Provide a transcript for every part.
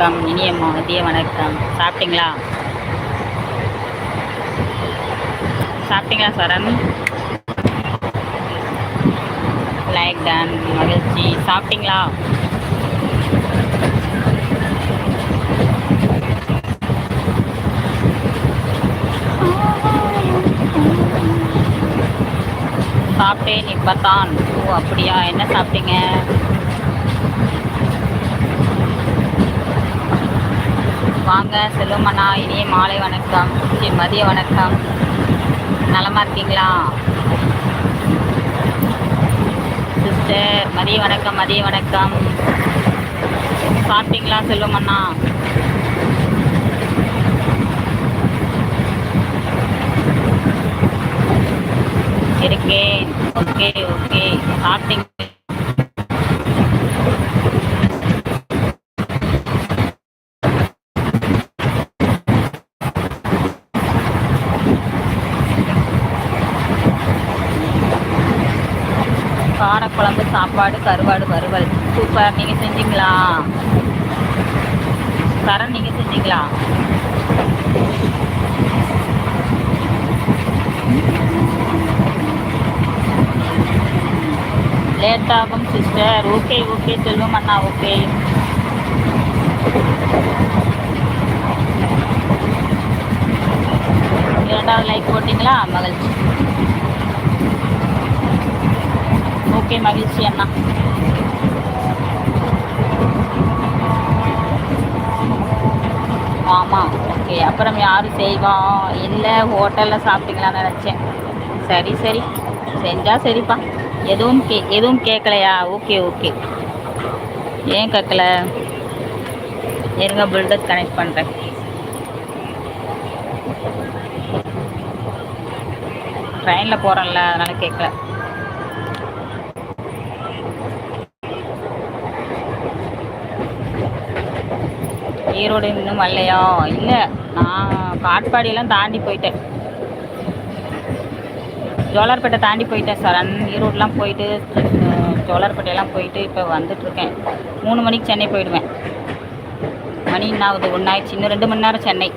வணக்கம் இனிய மதிய வணக்கம். சாப்பிட்டீங்களா? சாப்பிட்டீங்களா சரண்? லைக் டன் மகிழ்ச்சி. சாப்பிட்டீங்களா? சாப்பிட்டேன் இப்பதான். ஓ அப்படியா? என்ன சாப்பிட்டீங்க? வாங்க. செல்வமண்ணா இனிய மாலை வணக்கம். மதிய வணக்கம். நலமா இருக்கீங்களா? சிஸ்டர் மதிய வணக்கம் மதிய வணக்கம். சாப்பிட்டீங்களா செல்வமண்ணா? இருக்கேன். Okay okay. சாப்பிட்டீங்க. குழம்பு சாப்பாடு கருவாடு வறுவல். சூப்பர் நீங்கள் செஞ்சீங்களா? சரண் நீங்கள் செஞ்சீங்களா? லேட் ஆகும் சிஸ்டர் ஓகே ஓகே செல்வம் அண்ணா ஓகே இரண்டாவது லைக் போட்டிங்களா? மகிழ்ச்சி. ஓகே மகிழ்ச்சி அண்ணா ஆமாம் ஓகே அப்புறம் யார் செய்வோம் இல்லை ஹோட்டலில் சாப்பிட்டீங்களான்னு நினச்சேன். சரி சரி. செஞ்சால் சரிப்பா. எதுவும் கே எதுவும் கேட்கலையா ஓகே ஓகே ஏன் கேட்கல இருங்க பில்டர் கனெக்ட் பண்ணுறேன் ட்ரெயினில் போகிறேன்ல அதனால் கேட்கல ஈரோடு இன்னும் வரலையா? இல்லை நான் காட்பாடியெல்லாம் தாண்டி போயிட்டேன். ஜோலார்பேட்டை தாண்டி போயிட்டேன் சரண் ஈரோடுலாம் போயிட்டு ஜோலார்பேட்டையெல்லாம் போயிட்டு இப்போ வந்துட்டுருக்கேன். மூணு மணிக்கு சென்னை போயிடுவேன். மணி என்ன ஆகுது? ஒன்றாயிடுச்சு இன்னும் ரெண்டு மணி நேரம் சென்னை.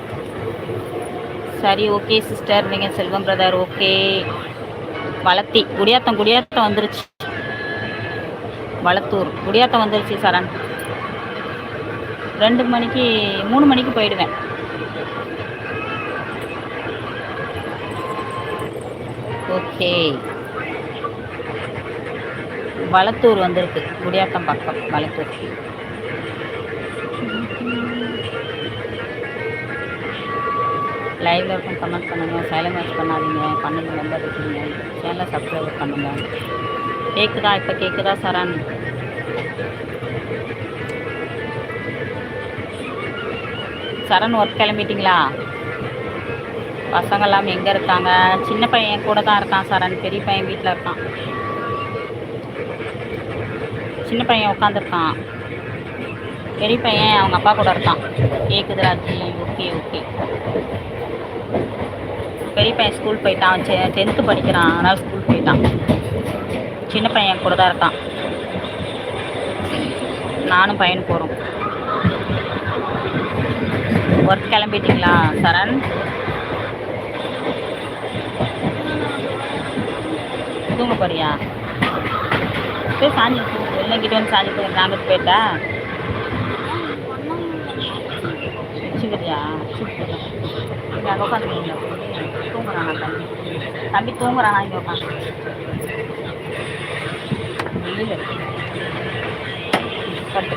சரி ஓகே சிஸ்டர் நீங்கள் செல்வம் பிரதர் ஓகே. வளத்தி. குடியாத்தம் குடியாத்தம் வந்துருச்சு. வளத்தூர். குடியாத்தம் வந்துருச்சு சரண் ரெண்டு மணிக்கு மூணு மணிக்கு போயிடுவேன். ஓகே. வளத்தூர் வந்திருக்கு குடியாத்தம் பக்கம் வளத்தூர். லைவ்ல இருக்கும் கமெண்ட் பண்ணுங்க. சைலண்ட் வாட்ச் பண்ணாதீங்க. பன்னெண்டு நம்பர் இருக்கீங்க. சேனலை சப்ஸ்கிரைப் பண்ணுங்க. கேட்குதா இப்போ கேட்குதா சரண்? சரண் ஒர்க் கிளம்பிட்டீங்களா? பசங்கெல்லாம் எங்கே இருக்காங்க? சின்ன பையன் கூட தான் இருக்கான் சரண் பெரிய பையன் வீட்டில் இருக்கான். சின்ன பையன் உட்காந்துருக்கான் பெரிய பையன் அவங்க அப்பா கூட இருக்கான். கேட்குது ராஜி ஓகே ஓகே. பெரிய பையன் ஸ்கூல் போயிட்டான். டென்த்து படிக்கிறான். அதனால் ஸ்கூல் போயிட்டான். சின்ன பையன் கூட தான் இருக்கான். நானும் பையன் போகிறோம் ஒர்க் கிளம்பிட்டீங்களா சரண் தூங்க போறியா போய் சாஞ்சிட்டு வெள்ளங்கிட்ட வந்து சாஞ்சிட்டு கிராமத்து போயிட்டா வச்சுக்கிறியா சூப்பர் இங்கே அங்கே உட்காந்துருக்கீங்க தூங்குறானா தம்பி தம்பி தூங்குறானா இங்கே உட்காந்து வெயில் பட்டு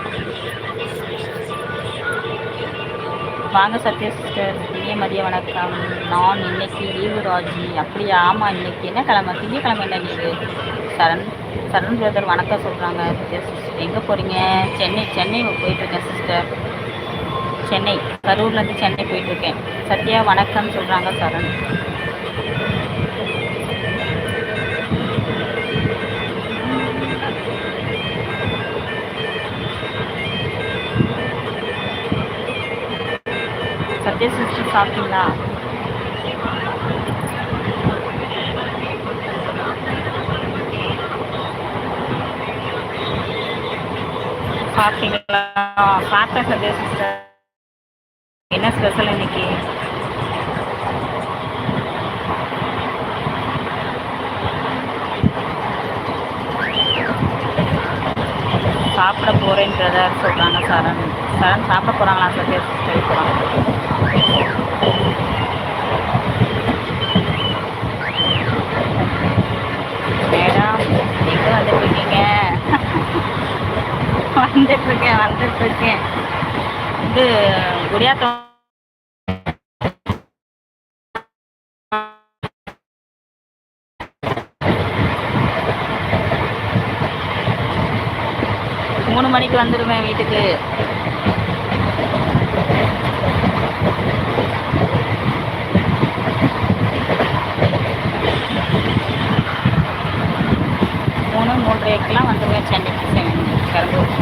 வாங்க சத்யா சிஸ்டர். இனிய மதிய வணக்கம். நான் இன்னைக்கு லீவு ராஜி அப்படியா? ஆமாம் இன்னைக்கு என்ன கிழமை? திங்கக்கிழமை என்ன லீவு? சரண் சரண் பிரதர் வணக்கம் சொல்கிறாங்க சத்யா சிஸ்டர் எங்கே போகிறீங்க சென்னை சென்னை போயிட்டுருக்கேன் சிஸ்டர் சென்னை கரூர்லேருந்து சென்னை போயிட்டுருக்கேன் சத்யா வணக்கம் சொல்கிறாங்க சரண். சத்யா சிஸ்டர் சாப்பிட்டீங்களா சாப்பிட்டீங்களா சாப்பிட்டேன் சத்யா சிஸ்டர் என்ன ஸ்பெஷல் இன்னைக்கு சாப்பிட போகிறேன் பிரதர் சொல்கிறாங்க சரண் சரண் சாப்பிட போகிறாங்களா சத்யா சிஸ்டர் போகிறாங்க மேடம் எங்கே வந்துட்டுருக்கீங்க வந்துட்டுருக்கேன் வந்துட்டுருக்கேன் வந்து குடியாத்தம் மூணு மணிக்கு வந்துடுவேன் வீட்டுக்கு மூணு மூன்றரைக்கெல்லாம் வந்துடுவேன் சென்னைக்கு செ- பெரம்பூர்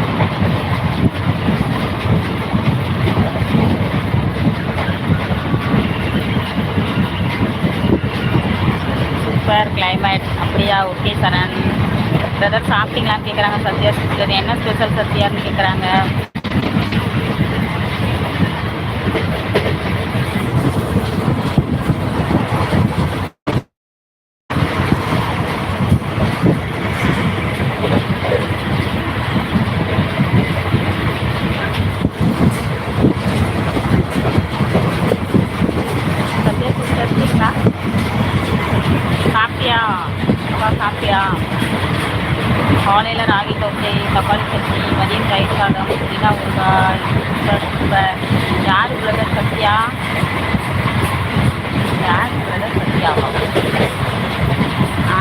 சூப்பர் கிளைமேட் அப்படியா? ஓகே சரண். பிரதர் சாப்பிட்டீங்களான்னு கேட்குறாங்க சத்யா சிஸ்டர் என்ன ஸ்பெஷல் சத்யான்னு கேட்குறாங்க சத்யா சிஸ்டர் இருக்கீங்களா சாப்பிட்டியா அப்பா சாப்பிட்டியா காலையில் ராகி தோசை தக்காளி சட்னி மதியம் தயிர் சாதம் புதினா ஊறுகாய் சூப்பர் சூப்பர் யார் பிரதர் சத்யா யார் பிரதர் சத்யாவா ஆ,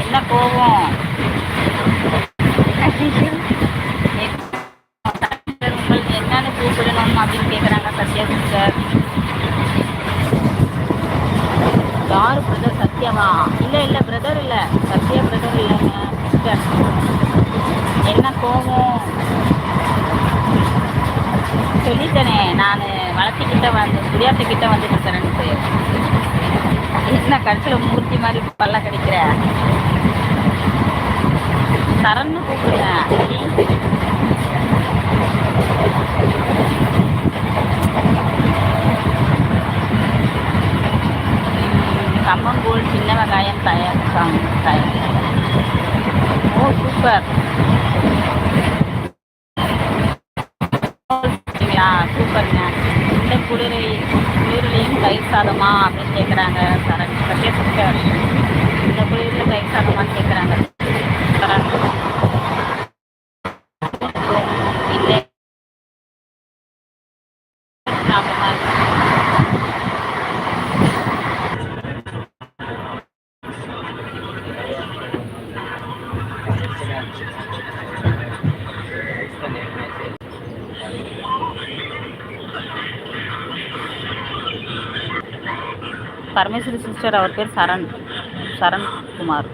என்ன கோவம் உங்களுக்கு என்னன்னு கூப்பிடணும் அப்படின்னு கேட்குறாங்க சத்யா சிஸ்டர் யார் பிரதர் சத்யாவா இல்லை இல்லை பிரதர் இல்லை சத்யா பிரதர் இல்லைங்க சிஸ்டர் என்ன கோவம் சொல்லிட்டேனே நான் வளர்த்திக்கிட்ட வந்து குடியாத்துக்கிட்ட வந்துட்டு இருக்கிறேன்ட்டு என்ன கடைசியில் மூர்த்தி மாதிரி பல்ல கிடைக்கிற சரண்னு சின்ன வெங்காயம் தயாரிப்பாங்க தயார் ஓ சூப்பர் சரிங்களா சூப்பருங்க இந்த குளிரை குளிரிலையும் தயிர் சாதமா அப்படின்னு கேட்குறாங்க சரண் சத்யா சிஸ்டர் இந்த குளிரில் தயிர் சாதமான்னு கேட்குறாங்க சரண் இல்லை சாப்பிடுமா பரமேஸ்வரி சிஸ்டர் அவர் பேர் சரண் சரண்குமார் குமார்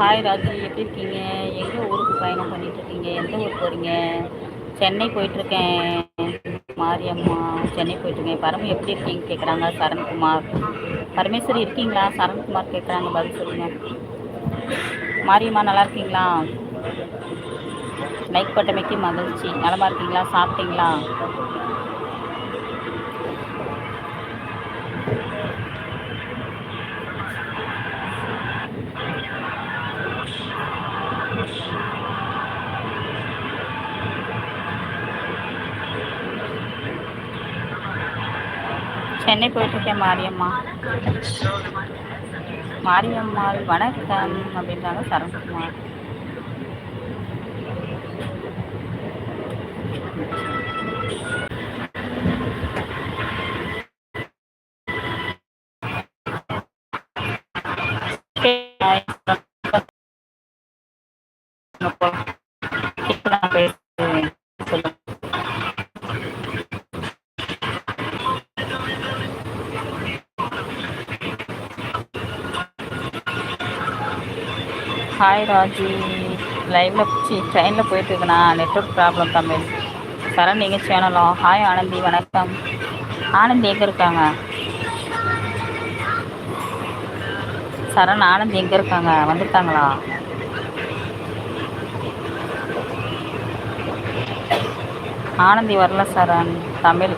ஹாய் ராஜி எப்படி இருக்கீங்க எங்கே ஊருக்கு பயணம் பண்ணிட்டு இருக்கீங்க எந்த ஊர் போகிறீங்க சென்னை போயிட்டுருக்கேன். மாரியம்மா சென்னை போயிட்டுருக்கேன். பரம எப்படி இருக்கீங்க கேட்குறாங்க சரண்குமார். பரமேஸ்வரி இருக்கீங்களா? சரண்குமார் கேட்குறாங்க பதில் சொல்லுங்கள் மாரியம்மா நல்லா இருக்கீங்களா? லைக் பட்டமைக்கு மகிழ்ச்சி. நலமாக இருக்கீங்களா? சாப்பிட்டீங்களா? சென்னை போயிட்டுருக்கேன் மாரியம்மா. மாரியம்மாள் வணக்கம் அப்படின்றாங்க சரண்குமார். ஹாய் ராஜி லைவில் சி ட்ரெயினில் போயிட்டுருக்குண்ணா நெட்ஒர்க் ப்ராப்ளம் தமிழ். சரண் நீங்கள் சேனலோ? ஹாய் ஆனந்தி வணக்கம். ஆனந்தி எங்கே இருக்காங்க? சரண் ஆனந்தி எங்கே இருக்காங்க? வந்துட்டாங்களா? ஆனந்தி வரல சரண். தமிழ்.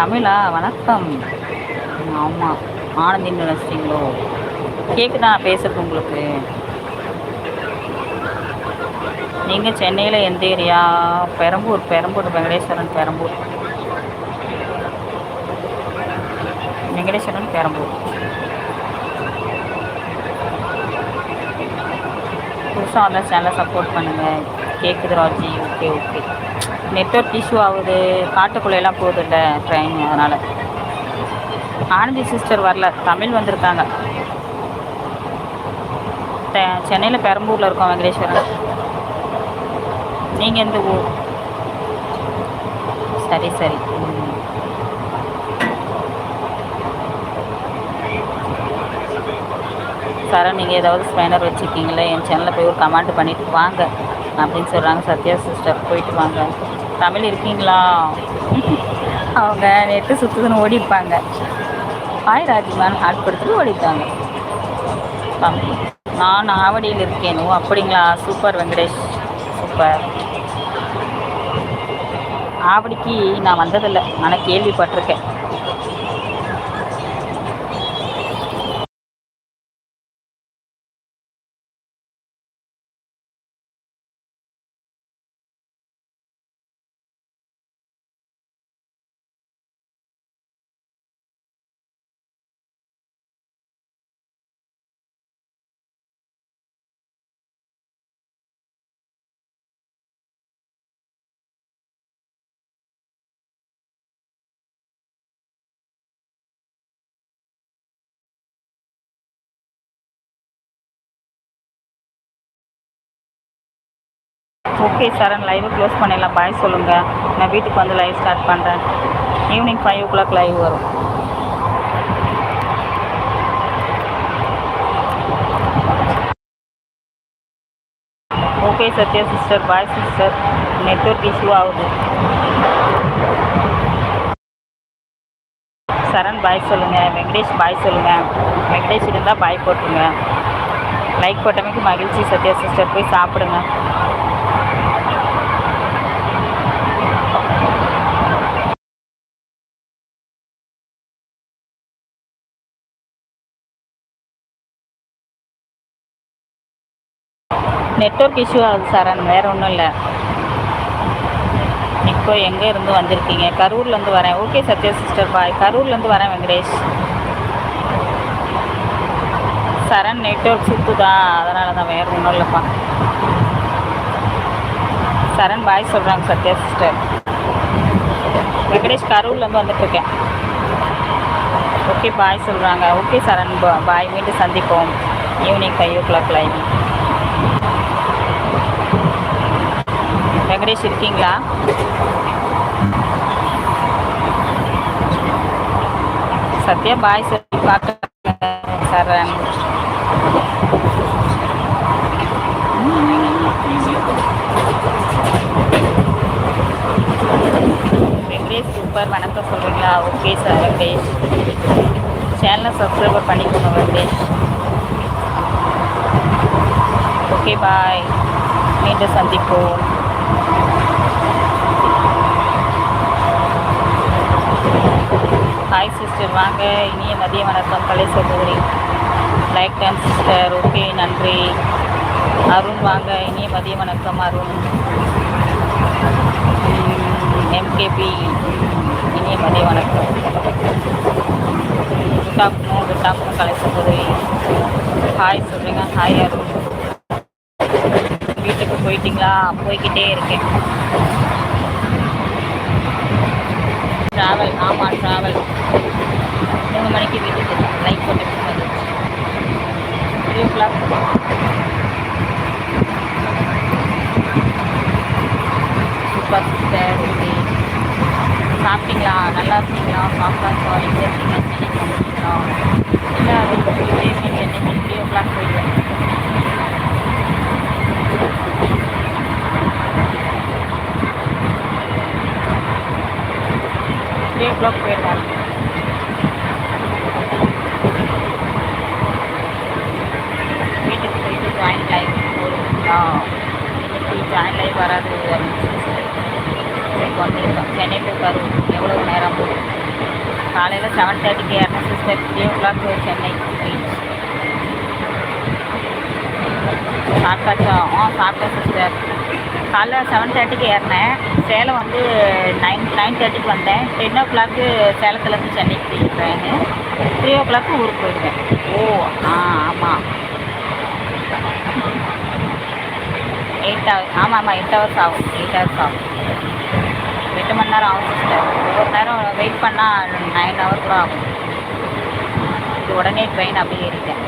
தமிழா? வணக்கம். ஆமாம் ஆனந்தின்னு நினச்சிட்டிங்களோ கேட்குதா பேசுறது உங்களுக்கு? நீங்கள் சென்னையில் எந்த ஏரியா? பெரம்பூர் பெரம்பூர் வெங்கடேஸ்வரன் பெரம்பூர். வெங்கடேஸ்வரன் பெரம்பூர். புதுசாக வந்த சேனலை சப்போர்ட் பண்ணுங்கள் கேட்குது Raji. Okay okay. Network issue ஆகுது. காட்டுக்குள்ளெல்லாம் போகுது இல்லை ட்ரெயின் அதனால். ஆனந்தி சிஸ்டர் வரல. தமிழ் வந்திருக்காங்க. சென்னையில் பெரம்பூரில் இருக்கோம் வெங்கடேஸ்வரன். நீங்கள் எந்த ஊர் சரி சரி. ம். நீங்கள் ஏதாவது ஸ்பேனர் வச்சுருக்கீங்களே? என் சேனலில் போய் ஒரு கமெண்ட் பண்ணிவிட்டு வாங்க. அப்படின்னு சொல்கிறாங்க சத்யா சிஸ்டர் போயிட்டு வாங்க. தமிழ் இருக்கீங்களா? அவங்க நெட்டு சுற்றுதுன்னு ஓடிப்பாங்க ஹாய் ராஜிமான் ஹாட் கொடுத்துட்டு ஓடிட்டாங்க. தமிழ் நான் ஆவடியில் இருக்கேனோ. அப்படிங்களா? சூப்பர் வெங்கடேஷ். சூப்பர். ஆவடிக்கு நான் வந்ததில்லை. ஆனால் கேள்விப்பட்டிருக்கேன். ஓகே சரண் லைவை க்ளோஸ் பண்ணிடலாம். பாய் சொல்லுங்கள் நான் வீட்டுக்கு வந்து லைவ் ஸ்டார்ட் பண்ணுறேன் evening five o'clock live வரும் okay Sathya sister bye sister network issue ஆகுது. சரண் பாய் சொல்லுங்கள் வெங்கடேஷ் பாய் சொல்லுங்கள் வெங்கடேஷ் இருந்தால் பாய் போட்டுருங்க. லைக் போட்டமைக்கு மகிழ்ச்சி சத்யா சிஸ்டர் போய் சாப்பிடுங்க. நெட்ஒர்க் இஷ்யூ ஆகுது சரண் வேறு ஒன்றும் இல்லை. இப்போ எங்கே இருந்து வந்திருக்கீங்க? கரூர்லேருந்து வரேன். Okay Sathya sister bye. கரூர்லேருந்து வரேன் வெங்கடேஷ். சரண் நெட்ஒர்க் சுற்றுதா அதனால தான் வேறு ஒன்றும் இல்லைப்பா. சரண் பாய் சொல்கிறாங்க சத்யா சிஸ்டர். வெங்கடேஷ் கரூர்லேருந்து வந்துட்டுருக்கேன் ஓகே பாய் சொல்கிறாங்க ஓகே சரண் பா- பாய். மீண்டும் சந்திப்போம். Evening five o'clock live Venkatesh இருக்கீங்களா? சத்யா பாய் சார் பார்க்க சரண் வெங்கடேஷ் சூப்பர் வணக்கம் சொல்கிறீங்களா ஓகே சார் வெங்கடேஷ். சேனலை சப்ஸ்கிரைபர் பண்ணிக்கோங்க வெங்கடேஷ். ஓகே பாய் மீண்டும் சந்திப்போம். Hi sister. வாங்க இனிய மதிய வணக்கம். கலை சகோதரி. லைக் டைம் சிஸ்டர் ஓகே நன்றி. அருண் வாங்க. இனிய மதிய வணக்கம் அருண். எம்கேபி இனிய மதிய வணக்கம். Good afternoon good afternoon Kalai சகோதரி. ஹாய் சொல்கிறீங்க ஹாய் அருண். வீட்டுக்கு போயிட்டீங்களா? போய்கிட்டே இருக்கேன். ட்ராவல் ஆமாம் ட்ராவல் மூணு மணிக்கு வீட்டுக்கு லைட் போட்டு three o'clock super sister சாப்பிட்டீங்களா? நல்லா இருக்கீங்களா? சாப்பிட்டா சாரி எங்கே இருக்கீங்க சென்னைக்கு இல்லை அது த்ரீ ஓ கிளாக் போயிடுவேன். த்ரீ ஓ கிளாக் வீட்டுக்கு போயிட்டு ஜாயின் லைஃப் போடுவீங்களா இன்னைக்கு ஜாயின் லைஃப் வராது. இன்னைக்கு வந்துருக்கோம் சென்னை டு கரூர் எவ்வளோ நேரம் காலையில் செவன் தேர்ட்டிக்கு ஏறின sister three o'clock Chennai reach சாப்பிட்டாச்சா? ஆ சாப்பிட்டேன் சிஸ்டர் காலைல செவன் தேர்ட்டிக்கு ஏறினேன். சேலம் வந்து நைன் நைன் தேர்ட்டிக்கு வந்தேன். டென் ஓ கிளாக்கு சேலத்துலேருந்து சென்னைக்கு ட்ரெயின் த்ரீ ஓ கிளாக்கு ஊருக்கு போயிடுவேன் ஓ ஆ ஆமாம் எயிட் ஹவர்ஸ் ஆமாம் ஆமாம் எயிட் ஹவர்ஸ் ஆகும். எயிட் ஹவர்ஸ் ஆகும். எட்டு மணி நேரம் ஆகும் சிஸ்டர் ஒவ்வொரு நேரம் வெயிட் பண்ணால் நைன் ஹவர் கூட ஆகும். இது உடனே ட்ரெயின் அப்படியே ஏறிட்டேன்.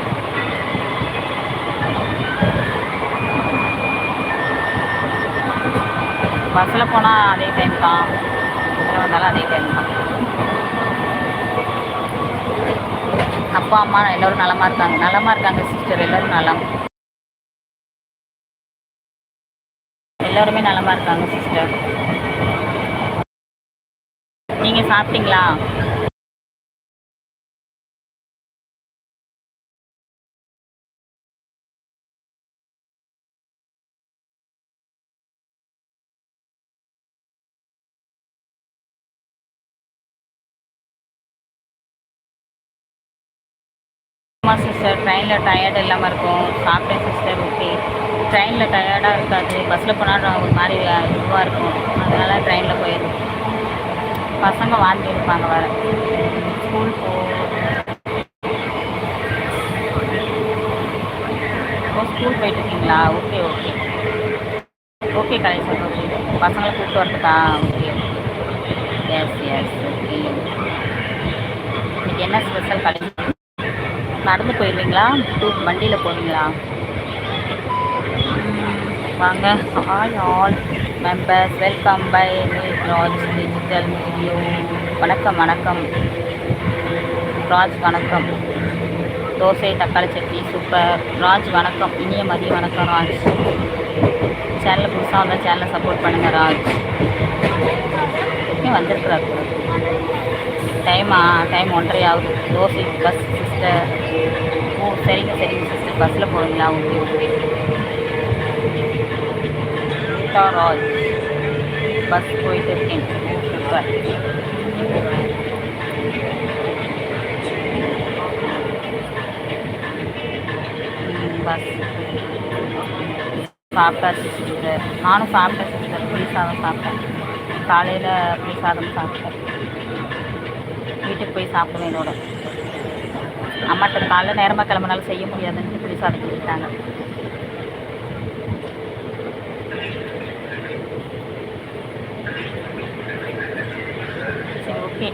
பஸ்ஸில் போனால் அதே டைம் தான். வந்தாலும் அதே டைம் தான். அப்பா அம்மா எல்லோரும் நலமாக இருக்காங்க. நலமாக இருக்காங்க சிஸ்டர் எல்லோரும் நலம். எல்லோருமே நலமாக இருக்காங்க சிஸ்டர் நீங்கள் சாப்பிட்டீங்களா? ஆமாம் சிஸ்டர் ட்ரெயினில் டயர்டு இல்லாமல் இருக்கும். சாப்பிட்டேன் சிஸ்டர் ஓகே ட்ரெயினில் டயர்டாக இருக்காது. பஸ்ஸில் போனால் ஒரு மாதிரி இதுவாக இருக்கும். அதனால் ட்ரெயினில் போயிடும் பசங்க வாந்தி இருப்பாங்க வர ஸ்கூல் போ. ஸ்கூல் போயிட்டு இருக்கீங்களா okay okay okay Kalai okay பசங்களை கூப்பிட்டு வரதுக்கா? ஓகே எஸ் எஸ் ஓகே இன்னைக்கு என்ன ஸ்பெஷல் கடை நடந்து போயிடுவீங்களா வண்டியில் போவீங்களா வாங்க. All all members welcome by Raj digital media வணக்கம் வணக்கம். ராஜ் வணக்கம். தோசை தக்காளி சட்னி சூப்பர் ராஜ் வணக்கம். இனிய மதிய வணக்கம் ராஜ் சேனலில் புதுசாக வந்தால் சேனலை சப்போர்ட் பண்ணுங்கள் ராஜ் வந்திருக்கிறார் வந்திருக்குறாரு. டைம் டைம் ஒன்றரை ஆகுது. தோசை பஸ் சிஸ்டர் ஓ சரிங்க சரிங்க சிஸ்டர் பஸ்ஸில் போகிறீங்களா ஓகே ஓகே. ராஜ் பஸ் போயிட்டு இருக்கேன். ஓ சூப்பர் பஸ் சாப்பிட்டேன் சிஸ்டர் நானும் சாப்பிட்டேன் சிஸ்டர் புளி சாதம் சாப்பிட்டேன். காலையில் புளி சாதம் சாப்பிட்டேன். வீட்டுக்கு போய் சாப்பிடுவேன் என்னோட அம்மாட்ட காலைல நேரமாக கிளம்பினாலும் செய்ய முடியாதுன்னு புளி சாதம் சொல்லிட்டாங்க. ஓகே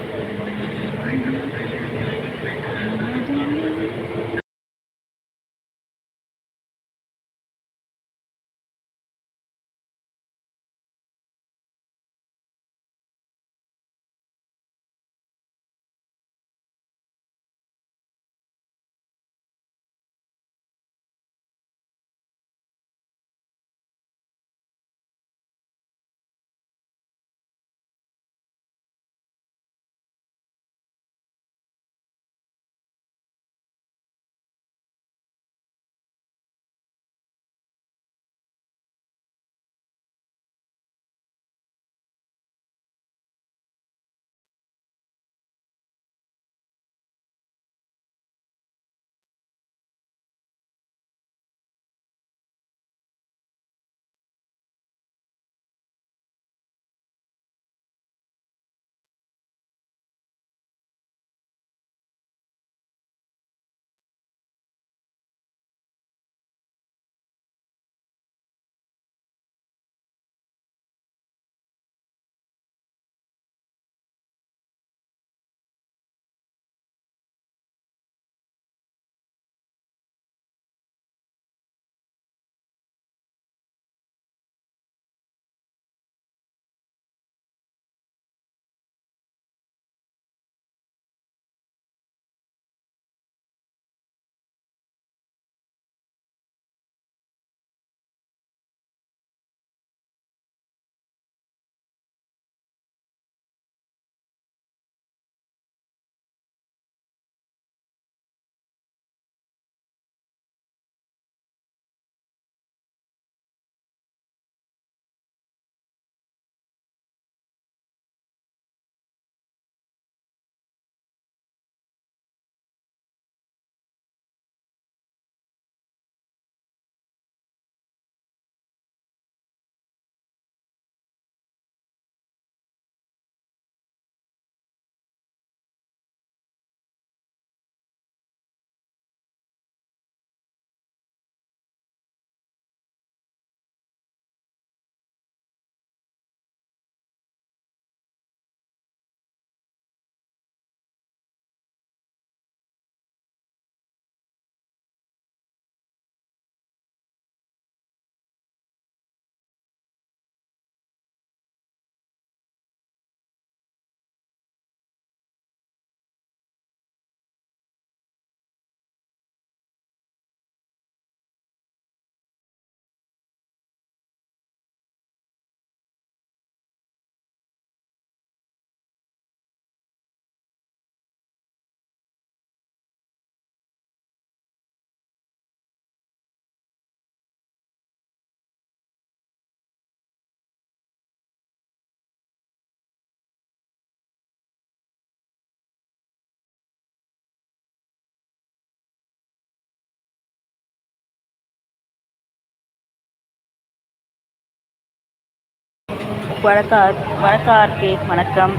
வணக்கம் வணக்கம் ஆர்கே வணக்கம்.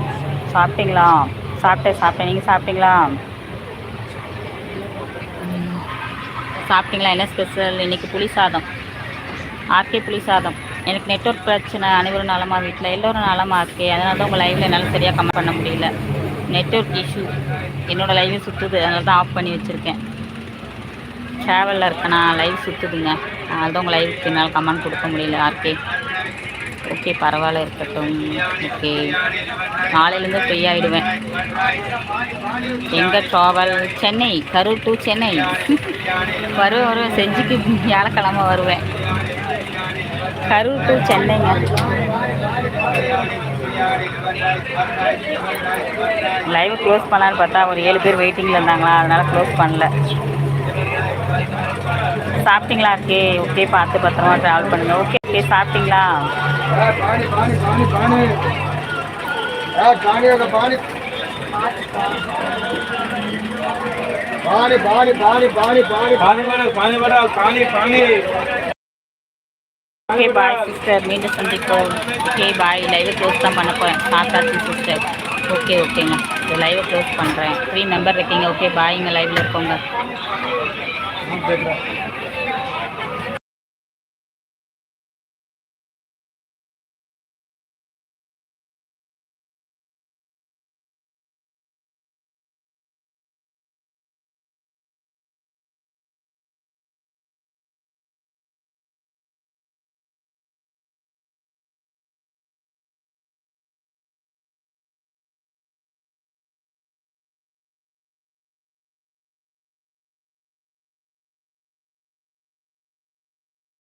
சாப்பிட்டீங்களா? சாப்பிட்டேன் சாப்பிட்டேன். நீங்கள் சாப்பிட்டீங்களா? சாப்பிட்டீங்களா? என்ன ஸ்பெஷல் இன்னைக்கு புளி சாதம். ஆர்கே புளி சாதம். எனக்கு நெட்ஒர்க் பிரச்சனை அனைவரும் நலமா வீட்டில் எல்லோரும் நலமா இருக்கே. அதனால தான் உங்கள் லைவில் என்னால் சரியாக கமெண்ட் பண்ண முடியல. நெட்ஒர்க் இஷ்யூ என்னோடய லைவ் சுற்றுது அதனால தான் ஆஃப் பண்ணி வச்சுருக்கேன். ட்ராவலில் இருக்கேன். நான் லைவ் சுற்றுதுங்க அதனால தான் உங்கள் லைவுக்கு என்னால் கமெண்ட் கொடுக்க முடியல. ஆர்கே. ஓகே பரவாயில்ல இருக்கட்டும். ஓகே. நாளையிலேருந்து ஃப்ரீ ஆகிடுவேன் எங்கே ட்ராவல் சென்னை. கரூர் டு சென்னை. வருவேன் வருவேன். செஞ்சுக்கு வியாழக்கிழமை வருவேன். கரூர் டு சென்னைங்க. லைவ் க்ளோஸ் பண்ணலான்னு பார்த்தா ஒரு ஏழு பேர் வெயிட்டிங்கில் இருந்தாங்களா? அதனால் க்ளோஸ் பண்ணல. சாப்பிட்டீங்களா? ஓகே ஓகே பார்த்து பத்திரமா ட்ராவல் பண்ணுங்கள் ஓகே ஓகே சாப்பிட்டீங்களா பாணி பாணி பாணி பாணி பாணி பாணி பாணி பாணி பாணி ஓகே பாய் சிஸ்டர் மீண்டும் சந்திப்போம் ஓகே பாய் லைவை க்ளோஸ் தான் பண்ண போகிறேன் சாத்தாச்சி சிஸ்டர் ஓகே ஓகேங்க இந்த லைவை க்ளோஸ் பண்ணுறேன் த்ரீ மெம்பர் இருக்கீங்க ஓகே பாய் இங்கே லைவில் இருக்கோங்க